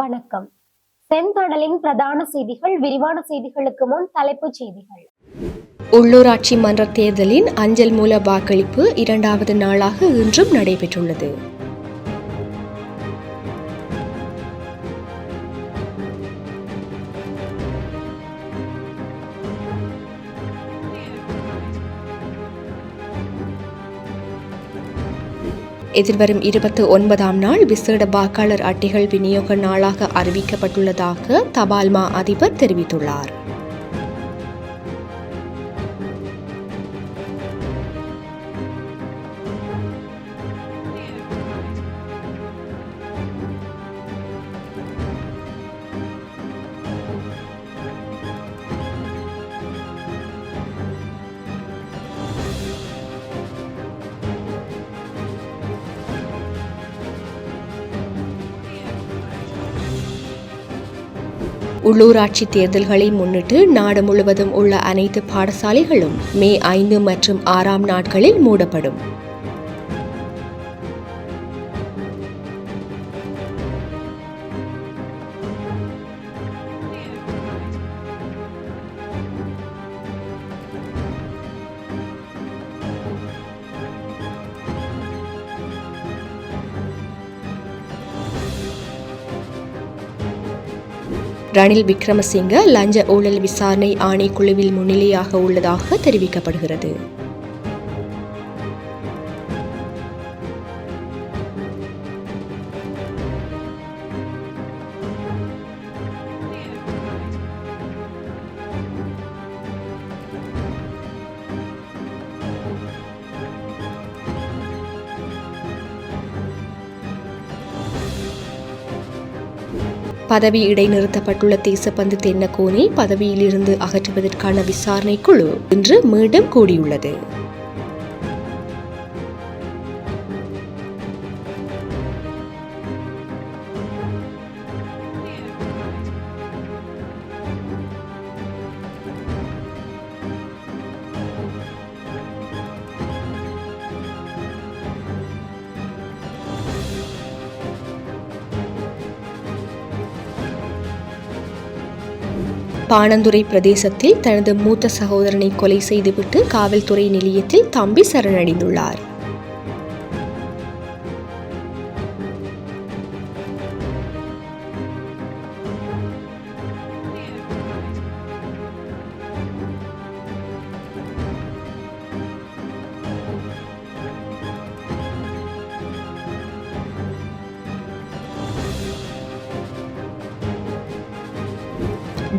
வணக்கம். செந்தடலின் பிரதான செய்திகள் விரிவான செய்திகளுக்கு முன் தலைப்புச் செய்திகள். உள்ளூராட்சி மன்ற தேர்தலின் அஞ்சல் மூல வாக்களிப்பு இரண்டாவது நாளாக இன்றும் நடைபெற்றுள்ளது. எதிர்வரும் இருபத்தி ஒன்பதாம் நாள் விசேட வாக்காளர் அட்டைகள் விநியோக நாளாக அறிவிக்கப்பட்டுள்ளதாக தபால்மா அதிபர் தெரிவித்துள்ளார். உள்ளூராட்சி தேர்தல்களை முன்னிட்டு நாடு முழுவதும் உள்ள அனைத்து பாடசாலைகளும் மே ஐந்து மற்றும் ஆறாம் நாட்களில் மூடப்படும். ரணில் விக்ரமசிங்க லஞ்ச ஊழல் விசாரணை ஆணைக்குழுவில் முன்னிலையாக உள்ளதாக தெரிவிக்கப்படுகிறது. பதவி இடைநிறுத்தப்பட்டுள்ள தேசப்பந்து தென்னக்கோனை பதவியிலிருந்து அகற்றுவதற்கான விசாரணை குழு இன்று மீண்டும் கூடியுள்ளது. பாணந்துறை பிரதேசத்தில் தனது மூத்த சகோதரனை கொலை செய்துவிட்டு காவல்துறை நிலையத்தில் தம்பி சரணடைந்துள்ளார்.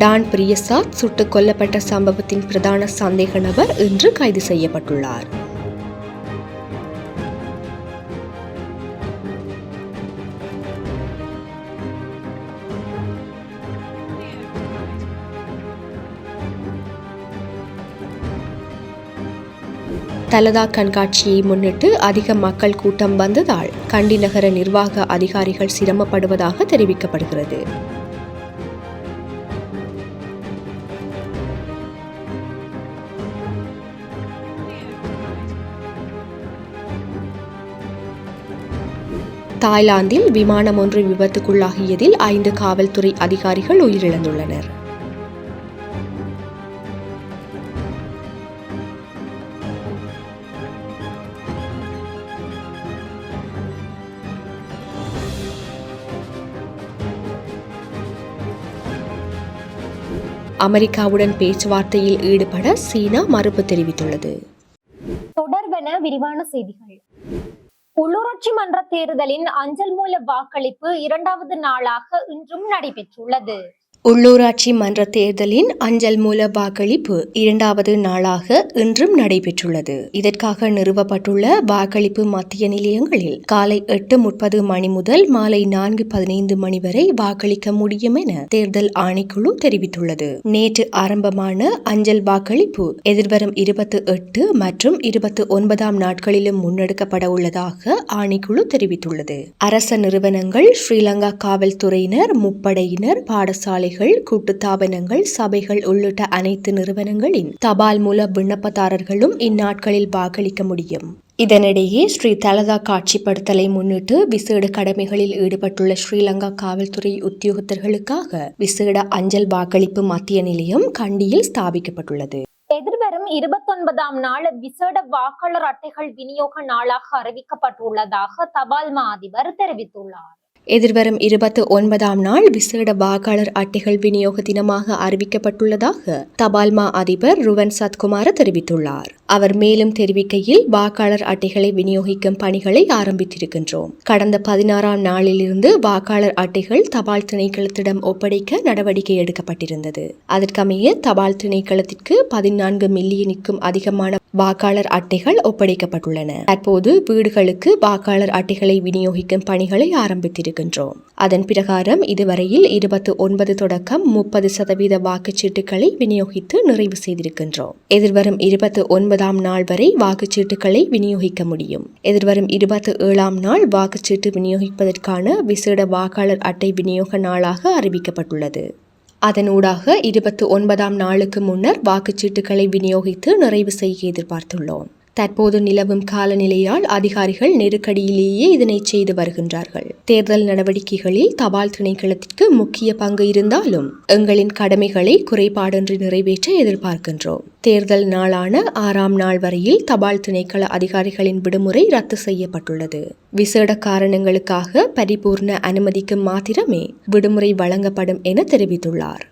டான் பிரியசாத் சுட்டுக் கொல்லப்பட்ட சம்பவத்தின் பிரதான சந்தேக நபர் இன்று கைது செய்யப்பட்டுள்ளார். தலதா கண்காட்சியை முன்னிட்டு அதிக மக்கள் கூட்டம் வந்ததால் கண்டி நகர நிர்வாக அதிகாரிகள் சிரமப்படுவதாக தெரிவிக்கப்படுகிறது. தாய்லாந்தில் விமானம் ஒன்று விபத்துக்குள்ளாகியதில் ஐந்து காவல்துறை அதிகாரிகள் உயிரிழந்துள்ளனர். அமெரிக்காவுடன் பேச்சுவார்த்தையில் ஈடுபட சீனா மறுப்பு தெரிவித்துள்ளது. தொடர்பென விரிவான செய்திகள். உள்ளூராட்சி மன்ற தேர்தலின் அஞ்சல் மூல வாக்களிப்பு இரண்டாவது நாளாக இன்றும் நடைபெற்றுள்ளது. உள்ளூராட்சி மன்ற தேர்தலின் அஞ்சல் மூல வாக்களிப்பு இரண்டாவது நாளாக இன்றும் நடைபெற்றுள்ளது. இதற்காக நிறுவப்பட்டுள்ள வாக்களிப்பு மத்திய நிலையங்களில் காலை எட்டு முப்பது மணி முதல் மாலை நான்கு பதினைந்து மணி வரை வாக்களிக்க முடியும் என தேர்தல் ஆணைக்குழு தெரிவித்துள்ளது. நேற்று ஆரம்பமான அஞ்சல் வாக்களிப்பு எதிர்வரும் இருபத்தி எட்டு மற்றும் இருபத்தி ஒன்பதாம் நாட்களிலும் முன்னெடுக்கப்பட உள்ளதாக ஆணைக்குழு தெரிவித்துள்ளது. அரச நிறுவனங்கள் ஸ்ரீலங்கா காவல்துறையினர் முப்படையினர் பாடசாலை பாடசாலைகள் கூட்டுத்தாபனங்கள் சபைகள் உள்ளிட்ட அனைத்து நிறுவனங்களின் தபால் மூல விண்ணப்பதாரர்களும் இந்நாட்களில் வாக்களிக்க முடியும். இதனிடையே ஸ்ரீ தலதா காட்சிப்படுத்தலை முன்னிட்டு விசேட கடமைகளில் ஈடுபட்டுள்ள ஸ்ரீலங்கா காவல்துறை உத்தியோகத்தர்களுக்காக விசேட அஞ்சல் வாக்களிப்பு மத்திய நிலையம் கண்டியில் ஸ்தாபிக்கப்பட்டுள்ளது. எதிர்வரும் இருபத்தொன்பதாம் நாள் விசேட வாக்காளர் அட்டைகள் விநியோக நாளாக அறிவிக்கப்பட்டுள்ளதாக தபால் மா அதிபர் தெரிவித்துள்ளார். எதிர்வரும் இருபத்தி ஒன்பதாம் நாள் விசேட வாக்காளர் அட்டைகள் விநியோக தினமாக அறிவிக்கப்பட்டுள்ளதாக தபால்மா அதிபர் ருவன் சத்குமார தெரிவித்துள்ளார். அவர் மேலும் தெரிவிக்கையில் வாக்காளர் அட்டைகளை விநியோகிக்கும் பணிகளை ஆரம்பித்திருக்கின்றோம். கடந்த பதினாறாம் நாளிலிருந்து வாக்காளர் அட்டைகள் தபால் திணைக்களத்திடம் ஒப்படைக்க நடவடிக்கை எடுக்கப்பட்டிருந்தது. அதற்கமைய தபால் திணைக்களத்திற்கு பதினான்கு மில்லியனுக்கும் அதிகமான வாக்காளர் அட்டைகள் ஒப்படைக்கப்பட்டுள்ளன. தற்போது வீடுகளுக்கு வாக்காளர் அட்டைகளை விநியோகிக்கும் பணிகளை ஆரம்பித்திருக்கின்றோம். அதன் பிரகாரம் இதுவரையில் இருபத்தி ஒன்பது தொடக்கம் முப்பது சதவீத வாக்குச்சீட்டுகளை விநியோகித்து நிறைவு செய்திருக்கின்றோம். எதிர்வரும் இருபத்தி ஒன்பதாம் நாள் வரை வாக்குச்சீட்டுகளை விநியோகிக்க முடியும். எதிர்வரும் இருபத்தி ஏழாம் நாள் வாக்குச்சீட்டு விநியோகிப்பதற்கான விசேட வாக்காளர் அட்டை விநியோக நாளாக அறிவிக்கப்பட்டுள்ளது. அதனூடாக இருபத்தி ஒன்பதாம் நாளுக்கு முன்னர் வாக்குச்சீட்டுகளை விநியோகித்து நிறைவு செய்ய எதிர்பார்த்துள்ளோம். தற்போது நிலவும் காலநிலையால் அதிகாரிகள் நெருக்கடியிலேயே இதனை செய்து வருகின்றார்கள். தேர்தல் நடவடிக்கைகளில் தபால் திணைக்களத்திற்கு முக்கிய பங்கு இருந்தாலும் எங்களின் கடமைகளை குறைபாடின்றி நிறைவேற்ற எதிர்பார்க்கின்றோம். தேர்தல் நாளான ஆறாம் நாள் வரையில் தபால் திணைக்கள அதிகாரிகளின் விடுமுறை ரத்து செய்யப்பட்டுள்ளது. விசேட காரணங்களுக்காக பரிபூர்ண அனுமதிக்கு மாத்திரமே விடுமுறை வழங்கப்படும் என தெரிவித்துள்ளார்.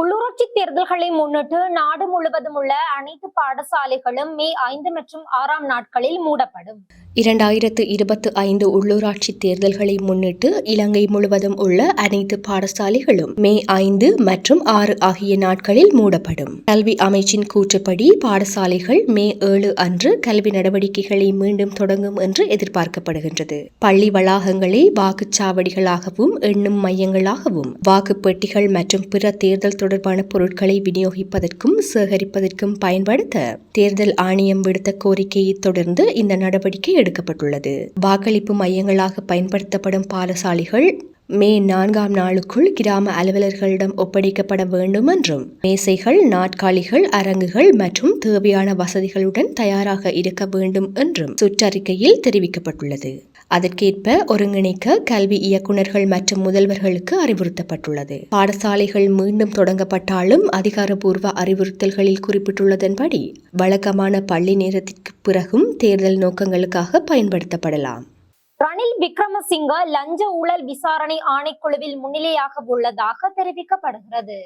உள்ளூராட்சி தேர்தல்களை முன்னிட்டு நாடு முழுவதும் உள்ள அனைத்து பாடசாலைகளும் மே ஐந்து மற்றும் ஆறாம் நாட்களில் மூடப்படும். இரண்டாயிரத்து இருபத்து ஐந்து உள்ளூராட்சி தேர்தல்களை முன்னிட்டு இலங்கை முழுவதும் உள்ள அனைத்து பாடசாலைகளும் மே ஐந்து மற்றும் ஆறு ஆகிய நாட்களில் மூடப்படும். கல்வி அமைச்சின் கூற்றுப்படி பாடசாலைகள் மே ஏழு அன்று கல்வி நடவடிக்கைகளை மீண்டும் தொடங்கும் என்று எதிர்பார்க்கப்படுகின்றது. பள்ளி வளாகங்களை வாக்குச்சாவடிகளாகவும் எண்ணும் மையங்களாகவும் வாக்குப்பெட்டிகள் மற்றும் பிற தேர்தல் தொடர்பான பொருட்களை விநியோகிப்பதற்கும் சேகரிப்பதற்கும் பயன்படுத்த தேர்தல் ஆணையம் விடுத்த கோரிக்கையை தொடர்ந்து இந்த நடவடிக்கை எடுக்கப்பட்டுள்ளது. வாக்களிப்பு மையங்களாக பயன்படுத்தப்படும் பாடசாலைகள் மே நான்காம் நாளுக்குள் கிராம அலுவலர்களிடம் ஒப்படைக்கப்பட வேண்டும் என்றும் மேசைகள் நாட்காலிகள் அரங்குகள் மற்றும் தேவையான வசதிகளுடன் தயாராக இருக்க வேண்டும் என்றும் சுற்றறிக்கையில் தெரிவிக்கப்பட்டுள்ளது. அதற்கேற்ப ஒருங்கிணைக்க கல்வி இயக்குநர்கள் மற்றும் முதல்வர்களுக்கு அறிவுறுத்தப்பட்டுள்ளது. பாடசாலைகள் மீண்டும் தொடங்கப்பட்டாலும் அதிகாரப்பூர்வ அறிவுறுத்தல்களில் குறிப்பிட்டுள்ளதன்படி வழக்கமான பள்ளி நேரத்திற்கு பிறகும் தேர்தல் நோக்கங்களுக்காக பயன்படுத்தப்படலாம். ரணில் விக்ரமசிங்க லஞ்ச ஊழல் விசாரணை ஆணைக்குழுவில் முன்னிலையாக உள்ளதாக தெரிவிக்கப்படுகிறது.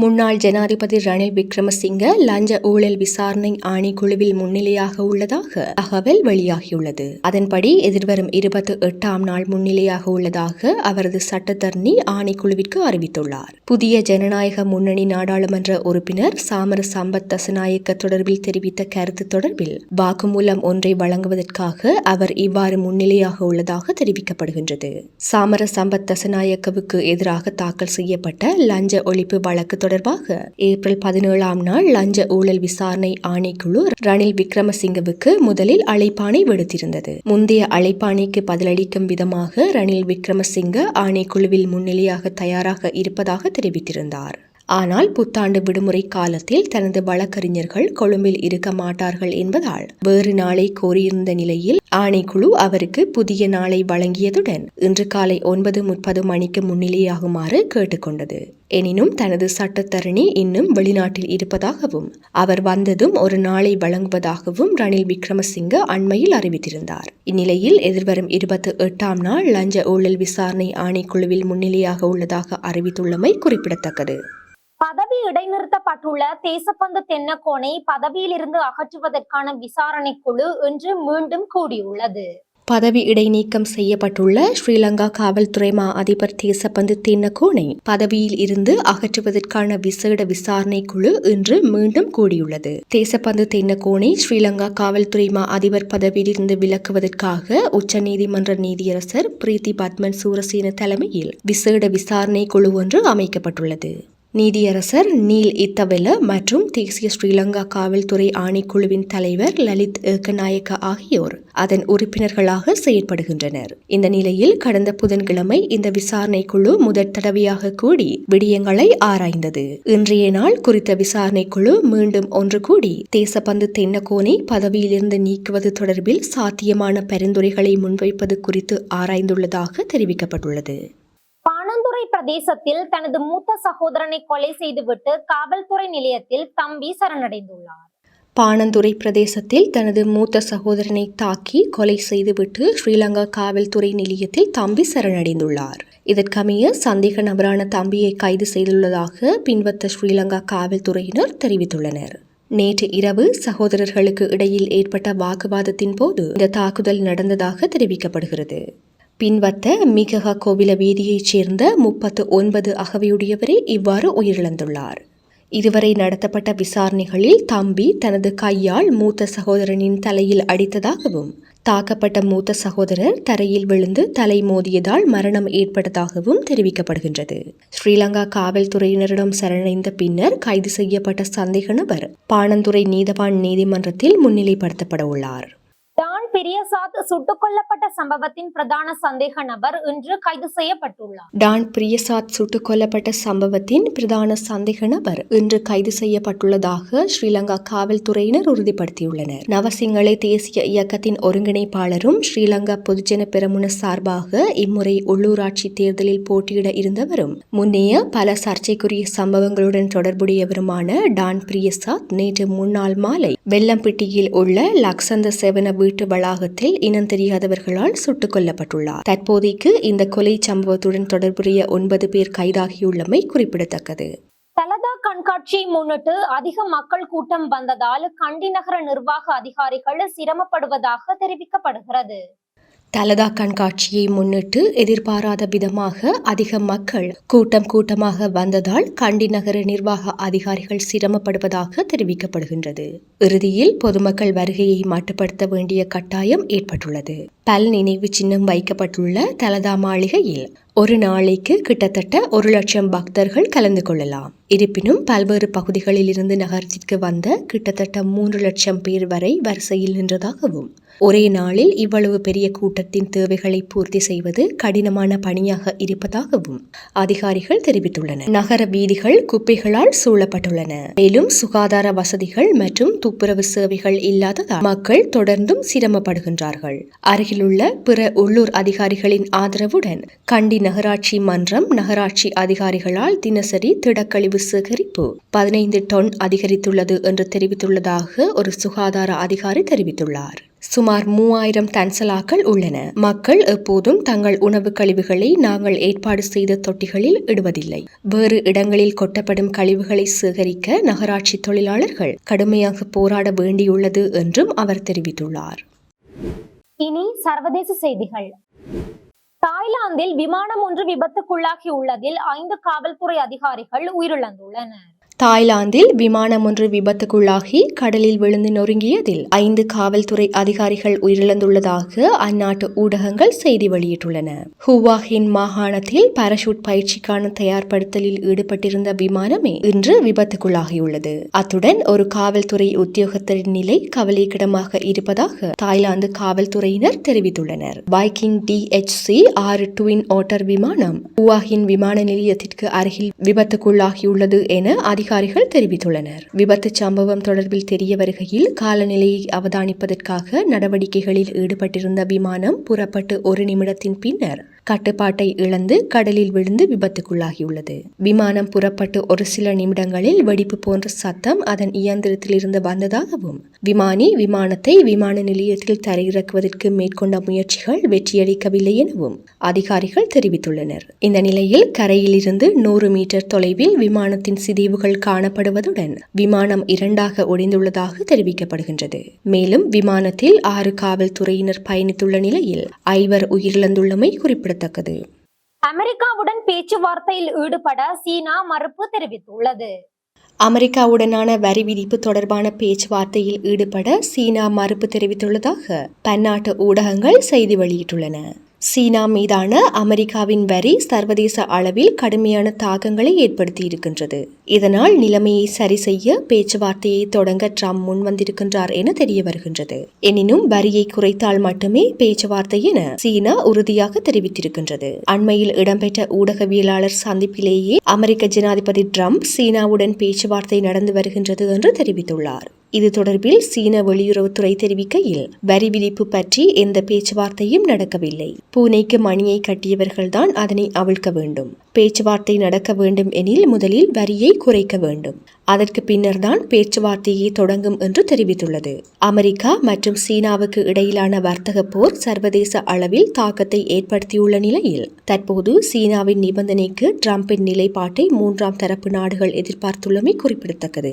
முன்னாள் ஜனாதிபதி ரணில் விக்ரமசிங்க லஞ்ச ஊழல் விசாரணை ஆணைக்குழுவில் முன்னிலையாக உள்ளதாக தகவல் வெளியாகியுள்ளது. அதன்படி எதிர்வரும் இருபத்தி எட்டாம் நாள் முன்னிலையாக உள்ளதாக அவரது சட்டத்தரணி ஆணைக்குழுவிற்கு அறிவித்துள்ளார். புதிய ஜனநாயக முன்னணி நாடாளுமன்ற உறுப்பினர் சாமர சம்பத் தசநாயக்க தொடர்பில் தெரிவித்த கருத்து தொடர்பில் வாக்குமூலம் ஒன்றை வழங்குவதற்காக அவர் இவ்வாறு முன்னிலையாக உள்ளதாக தெரிவிக்கப்படுகின்றது. சாமர சம்பத் தசநாயக்கவுக்கு எதிராக தாக்கல் செய்யப்பட்ட லஞ்ச ஒழிப்பு வழக்கு தொடர்பாக ஏப்ரல் பதினேழாம் நாள் லஞ்ச ஊழல் விசாரணை ஆணைக்குழு ரணில் விக்ரமசிங்கவுக்கு முதலில் அழைப்பாணை விடுத்திருந்தது. முந்தைய அழைப்பாணைக்கு பதிலளிக்கும் விதமாக ரணில் விக்ரமசிங்க ஆணைக்குழுவில் முன்னிலையாக தயாராக இருப்பதாக தெரிவித்திருந்தார். ஆனால் புத்தாண்டு விடுமுறை காலத்தில் தனது வழக்கறிஞர்கள் கொழும்பில் இருக்க மாட்டார்கள் என்பதால் வேறு நாளை கோரியிருந்த நிலையில் ஆணைக்குழு அவருக்கு புதிய நாளை வழங்கியதுடன் இன்று காலை ஒன்பது முப்பது மணிக்கு முன்னிலையாகுமாறு கேட்டுக்கொண்டது. எனினும் தனது சட்டத்தரணி இன்னும் வெளிநாட்டில் இருப்பதாகவும் அவர் வந்ததும் ஒரு நாளை வழங்குவதாகவும் ரணில் விக்ரமசிங்க அண்மையில் அறிவித்திருந்தார். இந்நிலையில் எதிர்வரும் இருபத்தி எட்டாம் நாள் லஞ்ச ஊழல் விசாரணை ஆணைக்குழுவில் முன்னிலையாக உள்ளதாக அறிவித்துள்ளமை குறிப்பிடத்தக்கது. பதவி இடைநிறுத்தப்பட்டுள்ள தேசப்பந்து தென்னக்கோனை பதவியிலிருந்து அகற்றுவதற்கான விசாரணை குழு இன்று மீண்டும் கூடியுள்ளது. பதவி இடைநீக்கம் செய்யப்பட்டுள்ள ஸ்ரீலங்கா காவல்துறை மா அதிபர் தேசப்பந்து தின்னகோனை பதவியில் இருந்து அகற்றுவதற்கான விசேட விசாரணை குழு இன்று மீண்டும் கூடியுள்ளது. தேசப்பந்து தென்னகோனை ஸ்ரீலங்கா காவல்துறை மா அதிபர் பதவியிலிருந்து விலக்குவதற்காக உச்சநீதிமன்ற நீதியரசர் பிரீத்தி பத்மன் சூரசேன தலைமையில் விசேட விசாரணை குழு ஒன்று அமைக்கப்பட்டுள்ளது. நீதியரசர் நீல் இத்தவெல மற்றும் தேசிய ஸ்ரீலங்கா காவல்துறை ஆணைக்குழுவின் தலைவர் லலித் ஏக்கநாயக்க ஆகியோர் அதன் உறுப்பினர்களாக செயற்படுகின்றனர். இந்த நிலையில் கடந்த புதன்கிழமை இந்த விசாரணை குழு முதற் தடவையாக கூடி விடயங்களை ஆராய்ந்தது. இன்றைய நாள் குறித்த விசாரணை குழு மீண்டும் ஒன்று கூடி தேசப்பந்து தென்னகோனை பதவியிலிருந்து நீக்குவது தொடர்பில் சாத்தியமான பரிந்துரைகளை முன்வைப்பது குறித்து ஆராய்ந்துள்ளதாக தெரிவிக்கப்பட்டுள்ளது. பிரதேசத்தில் தனது மூத்த சகோதரனை கொலை செய்துவிட்டு காவல்துறை நிலையத்தில் தம்பி சரணடைந்துள்ளார். பாணந்துறை பிரதேசத்தில் தனது மூத்த சகோதரனை தாக்கி கொலை செய்துவிட்டு ஸ்ரீலங்கா காவல்துறை நிலையத்தில் தம்பி சரணடைந்துள்ளார். இதற்கமைய சந்தேக நபரான தம்பியை கைது செய்துள்ளதாக பின்வத்த ஸ்ரீலங்கா காவல்துறையினர் தெரிவித்துள்ளனர். நேற்று இரவு சகோதரர்களுக்கு இடையில் ஏற்பட்ட வாக்குவாதத்தின் போது இந்த தாக்குதல் நடந்ததாக தெரிவிக்கப்படுகிறது. பின்வத்த மிகஹா கோவில வீதியைச் சேர்ந்த முப்பத்து ஒன்பது அகவையுடையவரே இவ்வாறு உயிரிழந்துள்ளார். இதுவரை நடத்தப்பட்ட விசாரணைகளில் தம்பி தனது கையால் மூத்த சகோதரனின் தலையில் அடித்ததாகவும் தாக்கப்பட்ட மூத்த சகோதரர் தரையில் விழுந்து தலை மோதியதால் மரணம் ஏற்பட்டதாகவும் தெரிவிக்கப்படுகின்றது. ஸ்ரீலங்கா காவல்துறையினரிடம் சரணடைந்த பின்னர் கைது செய்யப்பட்ட சந்தேக நபர் பாணந்துறை நீதவான் நீதிமன்றத்தில் முன்னிலைப்படுத்தப்பட உள்ளார். டான் பிரியசாத் சுட்டுக் கொல்லப்பட்ட சம்பவத்தின் பிரதான சந்தேக நபர் இன்று கைது செய்யப்பட்டுள்ளார். டான் பிரியசாத் சுட்டுக் கொல்லப்பட்ட சம்பவத்தின் பிரதான சந்தேக நபர் இன்று கைது செய்யப்பட்டுள்ளதாக ஸ்ரீலங்கா காவல்துறையினர் உறுதிப்படுத்தியுள்ளனர். நவசிங்களை தேசிய இயக்கத்தின் ஒருங்கிணைப்பாளரும் ஸ்ரீலங்கா பொதுஜன பெரமுன சார்பாக இம்முறை உள்ளூராட்சி தேர்தலில் போட்டியிட இருந்தவரும் முன்னைய பல சர்ச்சைக்குரிய சம்பவங்களுடன் தொடர்புடையவருமான டான் பிரியசாத் நேற்று முன்னாள் மாலை வெள்ளம்பிட்டியில் உள்ள லக்சந்த செவன வீட்டு வளாகத்தில் இனம் தெரியாதவர்களால் சுட்டுக் கொல்லப்பட்டுள்ளார். தற்போதைக்கு இந்த கொலை சம்பவத்துடன் தொடர்புடைய ஒன்பது பேர் கைதாகியுள்ளமை குறிப்பிடத்தக்கது. தலதா கண்காட்சியை முன்னிட்டு அதிக மக்கள் கூட்டம் வந்ததால் கண்டி நகர நிர்வாக அதிகாரிகள் சிரமப்படுவதாக தெரிவிக்கப்படுகிறது. தலதா கண்காட்சியை முன்னிட்டு எதிர்பாராத விதமாக அதிக மக்கள் கூட்டம் கூட்டமாக வந்ததால் கண்டி நகர நிர்வாக அதிகாரிகள் சிரமப்படுவதாக தெரிவிக்கப்படுகின்றது. இறுதியில் பொதுமக்கள் வருகையை மட்டுப்படுத்த வேண்டிய கட்டாயம் ஏற்பட்டுள்ளது. பல் நினைவு சின்னம் வைக்கப்பட்டுள்ள தலதா மாளிகையில் ஒரு நாளைக்கு கிட்டத்தட்ட ஒரு லட்சம் பக்தர்கள் கலந்து கொள்ளலாம். இருப்பினும் பல்வேறு பகுதிகளில் இருந்து நகரத்திற்கு வந்த கிட்டத்தட்ட மூன்று லட்சம் பேர் வரை வரிசையில் நின்றதாகவும் ஒரே நாளில் இவ்வளவு பெரிய கூட்டத்தின் தேவைகளை பூர்த்தி செய்வது கடினமான பணியாக இருப்பதாகவும் அதிகாரிகள் தெரிவித்துள்ளனர். நகர வீதிகள் குப்பைகளால் சூழப்பட்டுள்ளன. மேலும் சுகாதார வசதிகள் மற்றும் துப்புரவு சேவைகள் இல்லாததால் மக்கள் தொடர்ந்தும் சிரமப்படுகின்றார்கள். அருகிலுள்ள பிற உள்ளூர் அதிகாரிகளின் ஆதரவுடன் கண்டி நகராட்சி மன்றம் நகராட்சி அதிகாரிகளால் தினசரி திடக்கழிவு சேகரிப்பு பதினைந்து டன் அதிகரித்துள்ளது என்று தெரிவித்துள்ளதாக ஒரு சுகாதார அதிகாரி தெரிவித்துள்ளார். சுமார் மூவாயிரம் தன்சலாக்கள் உள்ளன. மக்கள் எப்போதும் தங்கள் உணவு கழிவுகளை நாங்கள் ஏற்பாடு செய்த தொட்டிகளில் இடுவதில்லை. வேறு இடங்களில் கொட்டப்படும் கழிவுகளை சேகரிக்க நகராட்சி தொழிலாளர்கள் கடுமையாக போராட வேண்டியுள்ளது என்றும் அவர் தெரிவித்துள்ளார். இனி சர்வதேச செய்திகள். தாய்லாந்தில் விமானம் ஒன்று விபத்துக்குள்ளாகி உள்ளதில் ஐந்து காவல்துறை அதிகாரிகள் உயிரிழந்துள்ளனர். தாய்லாந்தில் விமானம் ஒன்று விபத்துக்குள்ளாகி கடலில் விழுந்து நொறுங்கியதில் ஐந்து காவல்துறை அதிகாரிகள் உயிரிழந்துள்ளதாக அந்நாட்டு ஊடகங்கள் செய்தி வெளியிட்டுள்ளன. ஹுவாஹின் மாகாணத்தில் பாராசூட் பயிற்சிக்கான தயார்படுத்தலில் ஈடுபட்டிருந்த விமானமே இன்று விபத்துக்குள்ளாகியுள்ளது. அத்துடன் ஒரு காவல்துறை உத்தியோகத்தரின் நிலை கவலைக்கிடமாக இருப்பதாக தாய்லாந்து காவல்துறையினர் தெரிவித்துள்ளனர். பைக்கிங் டிஎச்சி ஆறு ட்வின் ஓட்டர் விமானம் ஹுவாஹின் விமான நிலையத்திற்கு அருகில் விபத்துக்குள்ளாகியுள்ளது என அதிகாரிகள் தெரிவித்துள்ளனர். விபத்து சம்பவம் தொடர்பில் தெரிய வருகையில் காலநிலையை அவதானிப்பதற்காக நடவடிக்கைகளில் ஈடுபட்டிருந்த விமானம் புறப்பட்டு ஒரு நிமிடத்தின் பின்னர் கட்டுப்பாட்டை இழந்து கடலில் விழுந்து விபத்துக்குள்ளாகியுள்ளது. விமானம் புறப்பட்டு ஒரு சில நிமிடங்களில் வெடிப்பு போன்ற சத்தம் அதன் இயந்திரத்திலிருந்து வந்ததாகவும் விமானி விமானத்தை விமான நிலையத்தில் தரையிறக்குவதற்கு மேற்கொண்ட முயற்சிகள் வெற்றியளிக்கவில்லை எனவும் அதிகாரிகள் தெரிவித்துள்ளனர். இந்த நிலையில் கரையிலிருந்து நூறு மீட்டர் தொலைவில் விமானத்தின் சிதைவுகள் காணப்படுவதுடன் விமானம் இரண்டாக ஒடிந்துள்ளதாக தெரிவிக்கப்படுகின்றது. மேலும் விமானத்தில் ஆறு காவல்துறையினர் பயணித்துள்ள நிலையில் ஐவர் உயிரிழந்துள்ளமை குறிப்பிடத்தக்கது. அமெரிக்காவுடன் பேச்சுவார்த்தையில் ஈடுபட சீனா மறுப்பு தெரிவித்துள்ளது. அமெரிக்காவுடனான வரி விதிப்பு தொடர்பான பேச்சுவார்த்தையில் ஈடுபட சீனா மறுப்பு தெரிவித்துள்ளதாக பன்னாட்டு ஊடகங்கள் செய்தி வெளியிட்டுள்ளன. சீனா மீதான அமெரிக்காவின் வரி சர்வதேச அளவில் கடுமையான தாக்கங்களை ஏற்படுத்தியிருக்கின்றது. இதனால் நிலைமையை சரி செய்ய பேச்சுவார்த்தையை தொடங்க ட்ரம்ப் முன்வந்திருக்கின்றார் என தெரிய வருகின்றது எனினும் வரியை குறைத்தால் மட்டுமே பேச்சுவார்த்தை என சீனா உறுதியாக தெரிவித்திருக்கின்றது. அண்மையில் இடம்பெற்ற ஊடகவியலாளர் சந்திப்பிலேயே அமெரிக்க ஜனாதிபதி ட்ரம்ப் சீனாவுடன் பேச்சுவார்த்தை நடந்து வருகின்றது என்று தெரிவித்துள்ளார். இது தொடர்பில் சீன வெளியுறவுத்துறை தெரிவிக்கையில் வரி விதிப்பு பற்றி எந்த பேச்சுவார்த்தையும் நடக்கவில்லை. பூனைக்கு மணியை கட்டியவர்கள்தான் அதனை அவிழ்க்க வேண்டும். பேச்சுவார்த்தை நடக்க வேண்டும் எனில் முதலில் வரியை குறைக்க வேண்டும். அதற்கு பின்னர்தான் பேச்சுவார்த்தையை தொடங்கும் என்று தெரிவித்துள்ளது. அமெரிக்கா மற்றும் சீனாவுக்கு இடையிலான வர்த்தக போர் சர்வதேச அளவில் தாக்கத்தை ஏற்படுத்தியுள்ள நிலையில் தற்போது சீனாவின் நிபந்தனைக்கு ட்ரம்பின் நிலைப்பாட்டை மூன்றாம் தரப்பு நாடுகள் எதிர்பார்த்துள்ளமை குறிப்பிடத்தக்கது.